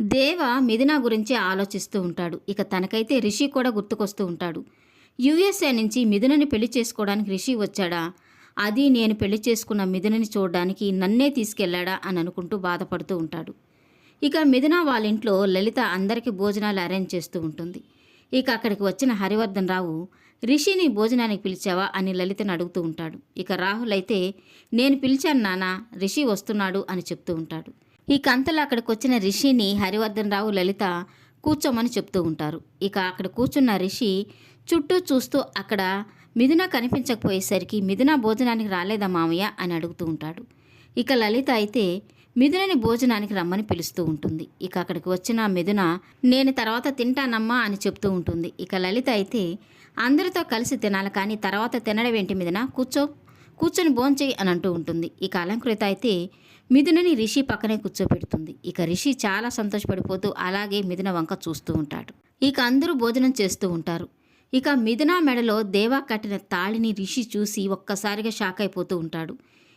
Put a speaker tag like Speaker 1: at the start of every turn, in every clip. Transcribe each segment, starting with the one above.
Speaker 1: దేవ మిథున గురించి ఆలోచిస్తూ ఉంటాడు. ఇక తనకైతే రిషి కూడా గుర్తుకొస్తూ ఉంటాడు. యుఎస్ఏ నుంచి మిథునని పెళ్ళి చేసుకోవడానికి రిషి వచ్చాడా? అది నేను పెళ్ళి చేసుకున్న మిథునని చూడడానికి నన్నే తీసుకెళ్ళాడా? అని అనుకుంటూ బాధపడుతూ ఉంటాడు. ఇక మిథున వాళ్ళ ఇంట్లో లలిత అందరికీ భోజనాలు అరేంజ్ చేస్తూ ఉంటుంది. ఇక అక్కడికి వచ్చిన హరివర్ధన్ రావు రిషిని భోజనానికి పిలిచావా? అని లలితను అడుగుతూ ఉంటాడు. ఇక రాహుల్ అయితే నేను పిలిచాను నానా రిషి వస్తున్నాడు అని చెప్తూ ఉంటాడు. ఇక అంతలో అక్కడికి వచ్చిన రిషిని హరివర్ధన్ రావు లలిత కూర్చోమని చెప్తూ ఉంటారు. ఇక అక్కడ కూర్చున్న రిషి చుట్టూ చూస్తూ అక్కడ మిథున కనిపించకపోయేసరికి మిథున భోజనానికి రాలేదా మామయ్య అని అడుగుతూ ఉంటాడు. ఇక లలిత అయితే మిథునని భోజనానికి రమ్మని పిలుస్తూ ఉంటుంది. ఇక అక్కడికి వచ్చిన మిథున నేను తర్వాత తింటానమ్మా అని చెప్తూ ఉంటుంది. ఇక లలిత అయితే అందరితో కలిసి తినాలి కానీ తర్వాత తినడం ఏంటి మిథున? కూర్చో. కూర్చొని భోంచేయి అని అంటూ ఉంటుంది. ఇక అలంకృత అయితే మిథునని రిషి పక్కనే కూర్చోపెడుతుంది. ఇక రిషి చాలా సంతోషపడిపోతూ అలాగే మిథున వంక చూస్తూ ఉంటాడు. ఇక అందరూ భోజనం చేస్తూ ఉంటారు. ఇక మిథున మెడలో దేవా కట్టిన తాళిని రిషి చూసి ఒక్కసారిగా షాక్ అయిపోతూ ఉంటాడు.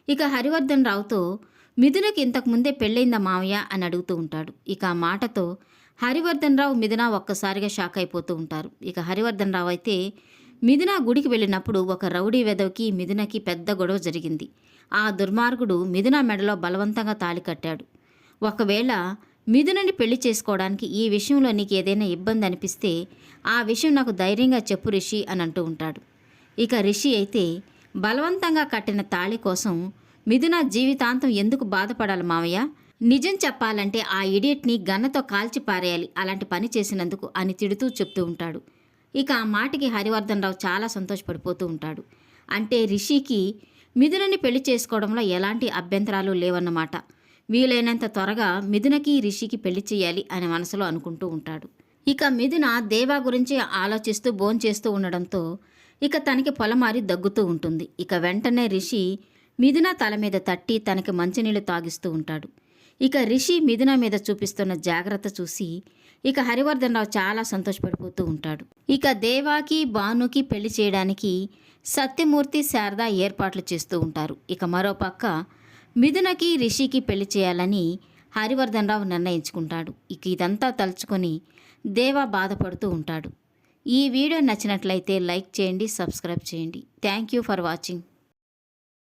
Speaker 1: ఇక హరివర్ధన్ రావుతో మిథునకి ఇంతకు ముందే పెళ్ళైందా మావయ్య? అని అడుగుతూ ఉంటాడు. ఇక ఆ మాటతో హరివర్ధన్ రావు మిథున ఒక్కసారిగా షాక్ అయిపోతూ ఉంటారు. ఇక హరివర్ధన్ రావు అయితే మిథున గుడికి వెళ్ళినప్పుడు ఒక రౌడీ వెదవికి మిథునకి పెద్ద గొడవ జరిగింది. ఆ దుర్మార్గుడు మిథున మెడలో బలవంతంగా తాళి కట్టాడు. ఒకవేళ మిథునని పెళ్ళి చేసుకోవడానికి ఈ విషయంలో నీకు ఏదైనా ఇబ్బంది అనిపిస్తే ఆ విషయం నాకు ధైర్యంగా చెప్పు రిషి అని అంటూ ఉంటాడు. ఇక రిషి అయితే బలవంతంగా కట్టిన తాళి కోసం మిథున జీవితాంతం ఎందుకు బాధపడాలి మావయ్య? నిజం చెప్పాలంటే ఆ ఇడియట్ని గన్నతో కాల్చి పారేయాలి. అలాంటి పని చేసినందుకు అని తిడుతూ చెప్తూ ఉంటాడు. ఇక ఆ మాటకి హరివర్ధన్ రావు చాలా సంతోషపడిపోతూ ఉంటాడు. అంటే రిషికి మిథునని పెళ్ళి చేసుకోవడంలో ఎలాంటి అభ్యంతరాలు లేవన్నమాట. వీలైనంత త్వరగా మిథునకి రిషికి పెళ్ళి చేయాలి అని మనసులో అనుకుంటూ ఉంటాడు. ఇక మిథున దేవా గురించి ఆలోచిస్తూ భోంచేస్తూ ఉండడంతో ఇక తనకి పొలమారి దగ్గుతూ ఉంటుంది. ఇక వెంటనే రిషి మిథున తల మీద తట్టి తనకి మంచినీళ్ళు తాగిస్తూ ఉంటాడు. ఇక రిషి మిథున మీద చూపిస్తున్న జాగ్రత్త చూసి ఇక హరివర్ధన్ రావు చాలా సంతోషపడిపోతూ ఉంటాడు. ఇక దేవాకి భానుకి పెళ్ళి చేయడానికి సత్యమూర్తి శారద ఏర్పాట్లు చేస్తూ ఉంటారు. ఇక మరోపక్క మిథునకి రిషికి పెళ్ళి చేయాలని హరివర్ధన్ రావు నిర్ణయించుకుంటాడు. ఇక ఇదంతా తలుచుకొని దేవా బాధపడుతూ ఉంటాడు. ఈ వీడియో నచ్చినట్లయితే లైక్ చేయండి సబ్స్క్రైబ్ చేయండి. Thank you for watching.